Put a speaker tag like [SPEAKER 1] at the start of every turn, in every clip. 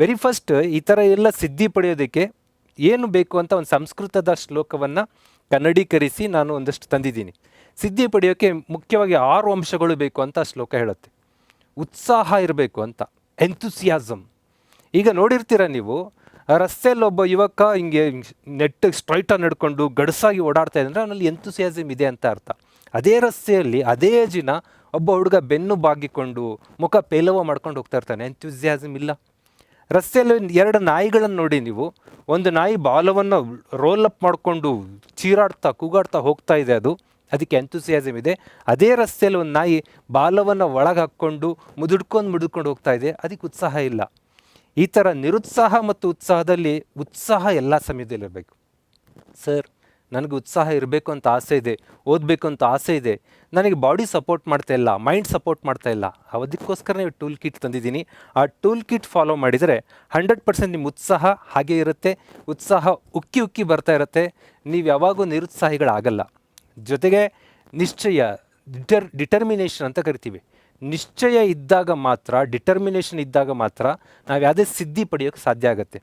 [SPEAKER 1] Very first ಈ ಥರ ಎಲ್ಲ ಸಿದ್ಧಿ ಪಡೆಯೋದಕ್ಕೆ ಏನು ಬೇಕು ಅಂತ ಒಂದು ಸಂಸ್ಕೃತದ ಶ್ಲೋಕವನ್ನು ಕನ್ನಡೀಕರಿಸಿ ನಾನು ಒಂದಷ್ಟು ತಂದಿದ್ದೀನಿ. ಸಿದ್ಧಿ ಪಡೆಯೋಕ್ಕೆ ಮುಖ್ಯವಾಗಿ ಆರು ಅಂಶಗಳು ಬೇಕು ಅಂತ ಶ್ಲೋಕ ಹೇಳುತ್ತೆ. ಉತ್ಸಾಹ ಇರಬೇಕು ಅಂತ ಎಂಥುಸಿಯಾಸಮ್ ಈಗ ನೋಡಿರ್ತೀರ ನೀವು ರಸ್ತೆಯಲ್ಲಿ ಒಬ್ಬ ಯುವಕ ಹಿಂಗೆ ನೆಟ್ ಸ್ಟ್ರೈಟಾಗಿ ನಡ್ಕೊಂಡು ಗಡಸಾಗಿ ಓಡಾಡ್ತಾ ಇದ್ದರೆ ಅವನಲ್ಲಿ ಎಂಥುಸಿಯಾಸಮ್ ಇದೆ ಅಂತ ಅರ್ಥ. ಅದೇ ರಸ್ತೆಯಲ್ಲಿ ಅದೇ ದಿನ ಒಬ್ಬ ಹುಡುಗ ಬೆನ್ನು ಬಾಗಿಕೊಂಡು ಮುಖ ಪೇಲವ ಮಾಡ್ಕೊಂಡು ಹೋಗ್ತಾ ಇರ್ತಾನೆ. ಎಂಥುಸಿಯಾಸಮ್ ಇಲ್ಲ. ರಸ್ತೆಯಲ್ಲಿ ಎರಡು ನಾಯಿಗಳನ್ನು ನೋಡಿ ನೀವು. ಒಂದು ನಾಯಿ ಬಾಲವನ್ನು ರೋಲ್ ಅಪ್ ಮಾಡಿಕೊಂಡು ಚೀರಾಡ್ತಾ, ಕೂಗಾಡ್ತಾ ಹೋಗ್ತಾ ಇದೆ ಅದು. ಅದಕ್ಕೆ ಎಂಥೂಸಿಯಾಸಮ್ ಇದೆ. ಅದೇ ರಸ್ತೆಯಲ್ಲಿ ಒಂದು ನಾಯಿ ಬಾಲವನ್ನು ಒಳಗೆ ಹಾಕ್ಕೊಂಡು ಮುದುಡ್ಕೊಂಡು ಮುದುಡ್ಕೊಂಡು ಹೋಗ್ತಾ ಇದೆ. ಅದಕ್ಕೆ ಉತ್ಸಾಹ ಇಲ್ಲ. ಈ ಥರ ನಿರುತ್ಸಾಹ ಮತ್ತು ಉತ್ಸಾಹದಲ್ಲಿ ಉತ್ಸಾಹ ಎಲ್ಲ ಸಮಯದಲ್ಲಿರಬೇಕು ಸರ್ ನನಗೆ ಉತ್ಸಾಹ ಇರಬೇಕು ಅಂತ ಆಸೆ ಇದೆ, ಓದಬೇಕು ಅಂತ ಆಸೆ ಇದೆ. ನನಗೆ ಬಾಡಿ ಸಪೋರ್ಟ್ ಮಾಡ್ತಾ ಇಲ್ಲ, ಮೈಂಡ್ ಸಪೋರ್ಟ್ ಮಾಡ್ತಾ ಇಲ್ಲ. ಅದಕ್ಕೋಸ್ಕರ ಟೂಲ್ ಕಿಟ್ ತಂದಿದ್ದೀನಿ. ಆ ಟೂಲ್ ಕಿಟ್ ಫಾಲೋ ಮಾಡಿದರೆ ಹಂಡ್ರೆಡ್ ಪರ್ಸೆಂಟ್ ನಿಮ್ಮ ಉತ್ಸಾಹ ಹಾಗೆ ಇರುತ್ತೆ, ಉತ್ಸಾಹ ಉಕ್ಕಿ ಉಕ್ಕಿ ಬರ್ತಾ ಇರುತ್ತೆ. ನೀವು ಯಾವಾಗೂ ನಿರುತ್ಸಾಹಿಗಳಾಗಲ್ಲ. ಜೊತೆಗೆ ನಿಶ್ಚಯ, ಡಿಟರ್, ಡಿಟರ್ಮಿನೇಷನ್ ಅಂತ ಕರಿತೀವಿ. ನಿಶ್ಚಯ ಇದ್ದಾಗ ಮಾತ್ರ, ಡಿಟರ್ಮಿನೇಷನ್ ಇದ್ದಾಗ ಮಾತ್ರ ನಾವು ಯಾವುದೇ ಸಿದ್ಧಿ ಪಡೆಯೋಕ್ಕೆ ಸಾಧ್ಯ ಆಗುತ್ತೆ.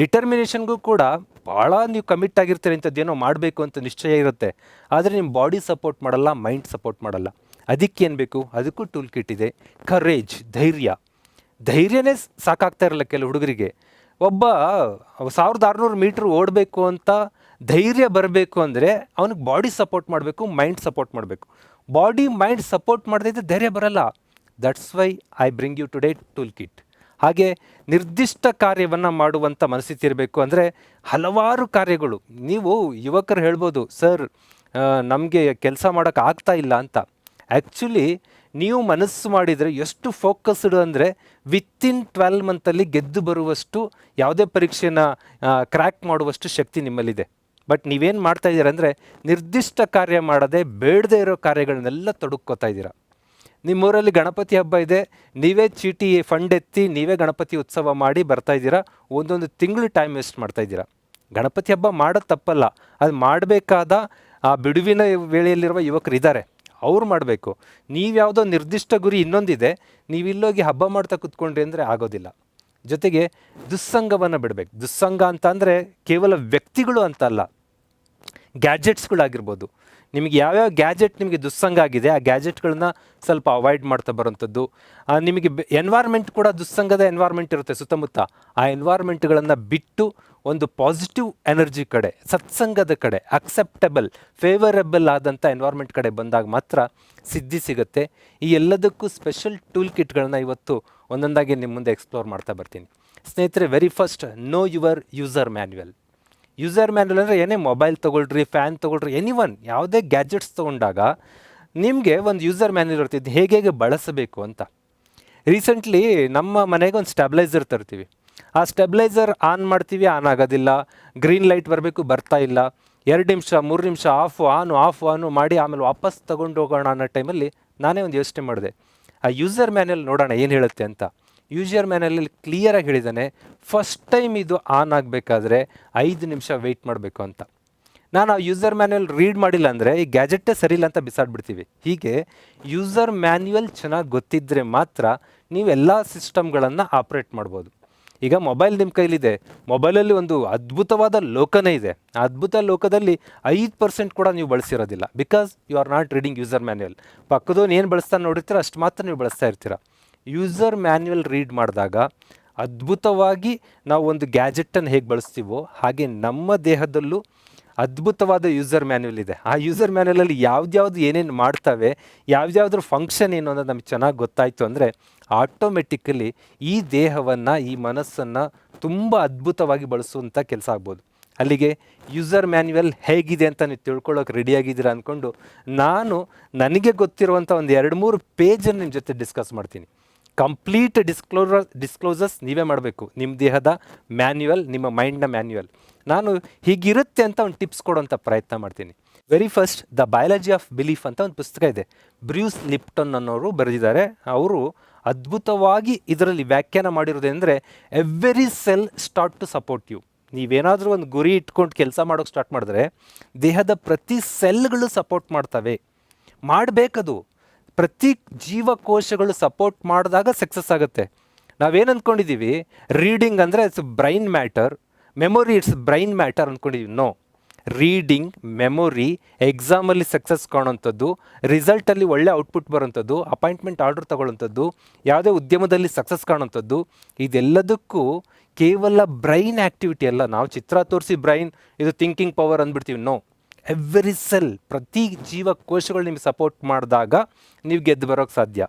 [SPEAKER 1] ಡಿಟರ್ಮಿನೇಷನ್ಗೂ ಕೂಡ ಭಾಳ ನೀವು ಕಮಿಟ್ ಆಗಿರ್ತೀರಿ ಇಂಥದ್ದೇನೋ ಮಾಡಬೇಕು ಅಂತ ನಿಶ್ಚಯ ಇರುತ್ತೆ. ಆದರೆ ನಿಮ್ಮ ಬಾಡಿ ಸಪೋರ್ಟ್ ಮಾಡಲ್ಲ ಮೈಂಡ್ ಸಪೋರ್ಟ್ ಮಾಡಲ್ಲ. ಅದಕ್ಕೇನು ಬೇಕು? ಅದಕ್ಕೂ ಟೂಲ್ ಕಿಟ್ ಇದೆ. ಕರೇಜ್ ಧೈರ್ಯ. ಧೈರ್ಯನೇ ಸಾಕಾಗ್ತಾ ಇರಲ್ಲ ಕೆಲವು ಹುಡುಗರಿಗೆ. ಒಬ್ಬ ಸಾವಿರದ ಆರುನೂರು ಮೀಟ್ರ್ ಓಡಬೇಕು ಅಂತ ಧೈರ್ಯ ಬರಬೇಕು ಅಂದರೆ ಅವನಿಗೆ ಬಾಡಿ ಸಪೋರ್ಟ್ ಮಾಡಬೇಕು ಮೈಂಡ್ ಸಪೋರ್ಟ್ ಮಾಡಬೇಕು. ಬಾಡಿ ಮೈಂಡ್ ಸಪೋರ್ಟ್ ಮಾಡದಿದ್ದರೆ ಧೈರ್ಯ ಬರಲ್ಲ. That's why I bring you today tool kit ಹಾಗೆ ನಿರ್ದಿಷ್ಟ ಕಾರ್ಯವನ್ನು ಮಾಡುವಂಥ ಮನಸ್ಥಿತಿ ಇರಬೇಕು ಅಂದರೆ ಹಲವಾರು ಕಾರ್ಯಗಳು. ನೀವು ಯುವಕರು ಹೇಳ್ಬೋದು, ಸರ್ ನಮಗೆ ಕೆಲಸ ಮಾಡೋಕ್ಕೆ ಆಗ್ತಾ ಇಲ್ಲ ಅಂತ. ಆ್ಯಕ್ಚುಲಿ ನೀವು ಮನಸ್ಸು ಮಾಡಿದರೆ ಎಷ್ಟು ಫೋಕಸ್ಡ್ ಅಂದರೆ ವಿತ್ತಿನ್ ಟ್ವೆಲ್ ಮಂತಲ್ಲಿ ಗೆದ್ದು ಬರುವಷ್ಟು, ಯಾವುದೇ ಪರೀಕ್ಷೆನ ಕ್ರ್ಯಾಕ್ ಮಾಡುವಷ್ಟು ಶಕ್ತಿ ನಿಮ್ಮಲ್ಲಿದೆ. ಬಟ್ ನೀವೇನು ಮಾಡ್ತಾ ಇದ್ದೀರಾ ಅಂದರೆ ನಿರ್ದಿಷ್ಟ ಕಾರ್ಯ ಮಾಡದೆ ಬೇಡದೇ ಇರೋ ಕಾರ್ಯಗಳನ್ನೆಲ್ಲ ತೊಡಕ್ಕೋತಾ ಇದ್ದೀರಾ. ನಿಮ್ಮೂರಲ್ಲಿ ಗಣಪತಿ ಹಬ್ಬ ಇದೆ, ನೀವೇ ಚೀಟಿ ಫಂಡ್ ಎತ್ತಿ ನೀವೇ ಗಣಪತಿ ಉತ್ಸವ ಮಾಡಿ ಬರ್ತಾ ಇದ್ದೀರಾ? ಒಂದೊಂದು ತಿಂಗಳು ಟೈಮ್ ವೇಸ್ಟ್ ಮಾಡ್ತಾ ಇದ್ದೀರಾ? ಗಣಪತಿ ಹಬ್ಬ ಮಾಡೋದು ತಪ್ಪಲ್ಲ. ಅದು ಮಾಡಬೇಕಾದ ಆ ಬಿಡುವಿನ ವೇಳೆಯಲ್ಲಿರುವ ಯುವಕರು ಇದ್ದಾರೆ. ಅವ್ರು ಮಾಡಬೇಕು. ನೀವು ಯಾವುದೋ ನಿರ್ದಿಷ್ಟ ಗುರಿ ಇನ್ನೊಂದಿದೆ, ನೀವು ಇಲ್ಲೋಗಿ ಹಬ್ಬ ಮಾಡ್ತಾ ಕೂತ್ಕೊಂಡ್ರಿ ಅಂದರೆ ಆಗೋದಿಲ್ಲ. ಜೊತೆಗೆ ದುಸ್ಸಂಗವನ್ನು ಬಿಡಬೇಕು. ದುಸ್ಸಂಗ ಅಂತ ಅಂದರೆ ಕೇವಲ ವ್ಯಕ್ತಿಗಳು ಅಂತ ಅಲ್ಲ ಗ್ಯಾಜೆಟ್ಸ್ಗಳಾಗಿರ್ಬೋದು. ನಿಮಗೆ ಯಾವ್ಯಾವ ಗ್ಯಾಜೆಟ್ ನಿಮಗೆ ದುಸ್ಸಂಗ ಆಗಿದೆ, ಆ ಗ್ಯಾಜೆಟ್ಗಳನ್ನ ಸ್ವಲ್ಪ ಅವಾಯ್ಡ್ ಮಾಡ್ತಾ ಬರೋಂಥದ್ದು. ನಿಮಗೆ ಎನ್ವೈರ್ಮೆಂಟ್ ಕೂಡ ದುಸ್ಸಂಗದ ಎನ್ವೈರ್ಮೆಂಟ್ ಇರುತ್ತೆ ಸುತ್ತಮುತ್ತ. ಆ ಎನ್ವೈರ್ಮೆಂಟ್ಗಳನ್ನು ಬಿಟ್ಟು ಒಂದು ಪಾಸಿಟಿವ್ ಎನರ್ಜಿ ಕಡೆ, ಸತ್ಸಂಗದ ಕಡೆ ಅಕ್ಸೆಪ್ಟಬಲ್ ಫೇವರಬಲ್ ಆದಂಥ ಎನ್ವೈರ್ಮೆಂಟ್ ಕಡೆ ಬಂದಾಗ ಮಾತ್ರ ಸಿದ್ಧಿ ಸಿಗುತ್ತೆ. ಈ ಎಲ್ಲದಕ್ಕೂ ಸ್ಪೆಷಲ್ ಟೂಲ್ ಕಿಟ್ಗಳನ್ನ ಇವತ್ತು ಒಂದೊಂದಾಗಿ ನಿಮ್ಮ ಮುಂದೆ ಎಕ್ಸ್ಪ್ಲೋರ್ ಮಾಡ್ತಾ ಬರ್ತೀನಿ. ಸ್ನೇಹಿತರೆ very first know your user manual user manual ಅಂದರೆ ಏನೇ ಮೊಬೈಲ್ ತೊಗೊಳ್ರಿ ಫ್ಯಾನ್ ತೊಗೊಳ್ರಿ ಎನಿ ಒನ್ ಯಾವುದೇ ಗ್ಯಾಜೆಟ್ಸ್ ತೊಗೊಂಡಾಗ ನಿಮಗೆ ಒಂದು ಯೂಸರ್ ಮ್ಯಾನ್ಯಲ್ ಇರ್ತಿದ್ದು ಹೇಗೆ ಹೇಗೆ ಬಳಸಬೇಕು ಅಂತ. ರೀಸೆಂಟ್ಲಿ ನಮ್ಮ ಮನೆಗೆ ಒಂದು ಸ್ಟೆಬ್ಲೈಸರ್ ತರ್ತೀವಿ. ಆ ಸ್ಟೆಬ್ಲೈಸರ್ ಆನ್ ಮಾಡ್ತೀವಿ ಆನ್ ಆಗೋದಿಲ್ಲ. ಗ್ರೀನ್ ಲೈಟ್ ಬರಬೇಕು, ಬರ್ತಾ ಇಲ್ಲ. ಎರಡು ನಿಮಿಷ, ಮೂರು ನಿಮಿಷ ಆಫು ಆನು ಆಫು ಆನು ಮಾಡಿ ಆಮೇಲೆ ವಾಪಸ್ ತೊಗೊಂಡು ಹೋಗೋಣ ಅನ್ನೋ ಟೈಮಲ್ಲಿ ನಾನೇ ಒಂದು ಯೋಚನೆ ಮಾಡಿದೆ. ಆ ಯೂಸರ್ ಮ್ಯಾನ್ಯಲ್ ನೋಡೋಣ ಏನು ಹೇಳುತ್ತೆ ಅಂತ. ಯೂಸರ್ ಮ್ಯಾನಲ್ಲಿ ಕ್ಲಿಯರಾಗಿ ಹೇಳಿದ್ದಾನೆ ಫಸ್ಟ್ ಟೈಮ್ ಇದು ಆನ್ ಆಗಬೇಕಾದ್ರೆ ಐದು ನಿಮಿಷ ವೆಯ್ಟ್ ಮಾಡಬೇಕು ಅಂತ. ನಾನು ಆ ಯೂಸರ್ ಮ್ಯಾನ್ಯಲ್ ರೀಡ್ ಮಾಡಿಲ್ಲ ಅಂದರೆ ಈ ಗ್ಯಾಜೆಟ್ಟೇ ಇಲ್ಲ ಅಂತ ಬಿಸಾಡ್ಬಿಡ್ತೀವಿ. ಹೀಗೆ ಯೂಸರ್ ಮ್ಯಾನ್ಯುವಲ್ ಚೆನ್ನಾಗಿ ಗೊತ್ತಿದ್ದರೆ ಮಾತ್ರ ನೀವು ಎಲ್ಲ ಸಿಸ್ಟಮ್ಗಳನ್ನು ಆಪ್ರೇಟ್ ಮಾಡ್ಬೋದು. ಈಗ ಮೊಬೈಲ್ ನಿಮ್ಮ ಕೈಲಿದೆ. ಮೊಬೈಲಲ್ಲಿ ಒಂದು ಅದ್ಭುತವಾದ ಲೋಕನೇ ಇದೆ. ಆ ಅದ್ಭುತ ಲೋಕದಲ್ಲಿ ಐದು ಪರ್ಸೆಂಟ್ ಕೂಡ ನೀವು ಬಳಸಿರೋದಿಲ್ಲ. Because you are not reading user manual ಪಕ್ಕದವನು ಏನು ಬಳಸ್ತಾನೆ ನೋಡಿರ್ತೀರ, ಅಷ್ಟು ಮಾತ್ರ ನೀವು ಬಳಸ್ತಾ ಇರ್ತೀರ. ಯೂಸರ್ ಮ್ಯಾನ್ಯುವಲ್ ರೀಡ್ ಮಾಡಿದಾಗ ಅದ್ಭುತವಾಗಿ ನಾವು ಒಂದು ಗ್ಯಾಜೆಟನ್ನು ಹೇಗೆ ಬಳಸ್ತೀವೋ ಹಾಗೆ ನಮ್ಮ ದೇಹದಲ್ಲೂ ಅದ್ಭುತವಾದ ಯೂಸರ್ ಮ್ಯಾನ್ಯುವಲ್ ಇದೆ. ಆ ಯೂಸರ್ ಮ್ಯಾನ್ಯುವಲಲ್ಲಿ ಯಾವ್ದ್ಯಾವ್ದು ಏನೇನು ಮಾಡ್ತವೆ, ಯಾವ್ದ್ಯಾವ್ದ್ರ ಫಂಕ್ಷನ್ ಏನು ಅನ್ನೋದು ನಮಗೆ ಚೆನ್ನಾಗಿ ಗೊತ್ತಾಯಿತು ಅಂದರೆ ಆಟೋಮೆಟಿಕಲಿ ಈ ದೇಹವನ್ನು, ಈ ಮನಸ್ಸನ್ನು ತುಂಬ ಅದ್ಭುತವಾಗಿ ಬಳಸುವಂಥ ಕೆಲಸ ಆಗ್ಬೋದು. ಅಲ್ಲಿಗೆ ಯೂಸರ್ ಮ್ಯಾನ್ಯುವಲ್ ಹೇಗಿದೆ ಅಂತ ನೀವು ತಿಳ್ಕೊಳ್ಳೋಕೆ ರೆಡಿಯಾಗಿದ್ದೀರಾ ಅಂದ್ಕೊಂಡು ನಾನು ನನಗೆ ಗೊತ್ತಿರುವಂಥ ಒಂದು ಎರಡು ಮೂರು ಪೇಜನ್ನು ನಿಮ್ಮ ಜೊತೆ ಡಿಸ್ಕಸ್ ಮಾಡ್ತೀನಿ. ಕಂಪ್ಲೀಟ್ ಡಿಸ್ಕ್ಲೋರ ಡಿಸ್ಕ್ಲೋಸಸ್ ನೀವೇ ಮಾಡಬೇಕು. ನಿಮ್ಮ ದೇಹದ ಮ್ಯಾನ್ಯುವಲ್ ನಿಮ್ಮ ಮೈಂಡ್ನ ಮ್ಯಾನ್ಯುವಲ್ ನಾನು ಹೀಗಿರುತ್ತೆ ಅಂತ ಒಂದು ಟಿಪ್ಸ್ ಕೊಡೋಂಥ ಪ್ರಯತ್ನ ಮಾಡ್ತೀನಿ. Very first the biology of belief ಅಂತ ಒಂದು ಪುಸ್ತಕ ಇದೆ. ಬ್ರ್ಯೂಸ್ ಲಿಪ್ಟನ್ ಅನ್ನೋರು ಬರೆದಿದ್ದಾರೆ. ಅವರು ಅದ್ಭುತವಾಗಿ ಇದರಲ್ಲಿ ವ್ಯಾಖ್ಯಾನ ಮಾಡಿರೋದೇನೆಂದರೆ every cell start to support you ನೀವೇನಾದರೂ ಒಂದು ಗುರಿ ಇಟ್ಕೊಂಡು ಕೆಲಸ ಮಾಡೋಕ್ಕೆ ಸ್ಟಾರ್ಟ್ ಮಾಡಿದ್ರೆ, ದೇಹದ ಪ್ರತಿ ಸೆಲ್ಗಳು ಸಪೋರ್ಟ್ ಮಾಡ್ತವೆ. ಮಾಡಬೇಕದು. ಪ್ರತಿ ಜೀವಕೋಶಗಳು ಸಪೋರ್ಟ್ ಮಾಡಿದಾಗ ಸಕ್ಸಸ್ ಆಗುತ್ತೆ. ನಾವೇನು ಅಂದ್ಕೊಂಡಿದ್ದೀವಿ ರೀಡಿಂಗ್ ಅಂದರೆ it's brain matter memory it's brain matter ಅಂದ್ಕೊಂಡಿದ್ದೀವಿ ನೋ ರೀಡಿಂಗ್ ಮೆಮೊರಿ ಎಕ್ಸಾಮಲ್ಲಿ ಸಕ್ಸಸ್ ಕಾಣೋಂಥದ್ದು ರಿಸಲ್ಟಲ್ಲಿ ಒಳ್ಳೆ ಔಟ್ಪುಟ್ ಬರೋಂಥದ್ದು ಅಪಾಯಿಂಟ್ಮೆಂಟ್ ಆರ್ಡರ್ ತಗೊಳ್ಳೋಂಥದ್ದು ಯಾವುದೇ ಉದ್ಯಮದಲ್ಲಿ ಸಕ್ಸಸ್ ಕಾಣೋಂಥದ್ದು ಇದೆಲ್ಲದಕ್ಕೂ ಕೇವಲ ಬ್ರೈನ್ ಆ್ಯಕ್ಟಿವಿಟಿ ಅಲ್ಲ. ನಾವು ಚಿತ್ರ ತೋರಿಸಿ ಬ್ರೈನ್ ಇದು ಥಿಂಕಿಂಗ್ ಪವರ್ ಅಂದ್ಬಿಡ್ತೀವಿ. ನೋ ಎವ್ರಿ ಸೆಲ್ ಪ್ರತಿ ಜೀವಕೋಶಗಳು ನಿಮ್ಗೆ ಸಪೋರ್ಟ್ ಮಾಡಿದಾಗ ನೀವು ಗೆದ್ದು ಬರೋಕ್ಕೆ ಸಾಧ್ಯ.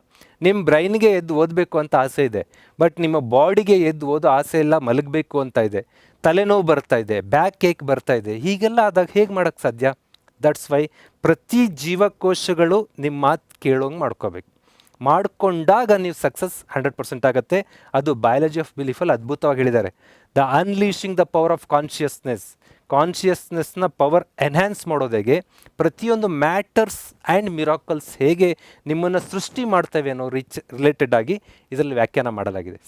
[SPEAKER 1] ನಿಮ್ಮ ಬ್ರೈನ್ಗೆ ಎದ್ದು ಓದಬೇಕು ಅಂತ ಆಸೆ ಇದೆ ಬಟ್ ನಿಮ್ಮ ಬಾಡಿಗೆ ಎದ್ದು ಓದೋ ಆಸೆ ಇಲ್ಲ ಮಲಗಬೇಕು ಅಂತ ಇದೆ. ತಲೆನೋವು ಬರ್ತಾ ಇದೆ ಬ್ಯಾಕ್ ಕೇಕ್ ಬರ್ತಾ ಇದೆ, ಹೀಗೆಲ್ಲ ಆದಾಗ ಹೇಗೆ ಮಾಡೋಕ್ಕೆ ಸಾಧ್ಯ? ದಟ್ಸ್ ವೈ ಪ್ರತಿ ಜೀವಕೋಶಗಳು ನಿಮ್ಮ ಮಾತು ಕೇಳೋಂಗೆ ಮಾಡ್ಕೋಬೇಕು. ಮಾಡಿಕೊಂಡಾಗ ನೀವು ಸಕ್ಸಸ್ ಹಂಡ್ರೆಡ್ ಪರ್ಸೆಂಟ್ ಆಗುತ್ತೆ. ಅದು ಬಯಾಲಜಿ ಆಫ್ ಬಿಲೀಫಲ್ಲಿ ಅದ್ಭುತವಾಗಿ ಹೇಳಿದ್ದಾರೆ. The unleashing the power of consciousness ಕಾನ್ಷಿಯಸ್ನೆಸ್ನ power enhance ಮಾಡೋದಾಗೆ ಪ್ರತಿಯೊಂದು ಮ್ಯಾಟರ್ಸ್ ಆ್ಯಂಡ್ ಮಿರಾಕಲ್ಸ್ ಹೇಗೆ ನಿಮ್ಮನ್ನು ಸೃಷ್ಟಿ ಮಾಡ್ತವೆ ಅನ್ನೋ ರಿಚ್ ರಿಲೇಟೆಡ್ ಆಗಿ ಇದರಲ್ಲಿ ವ್ಯಾಖ್ಯಾನ ಮಾಡಲಾಗಿದೆ.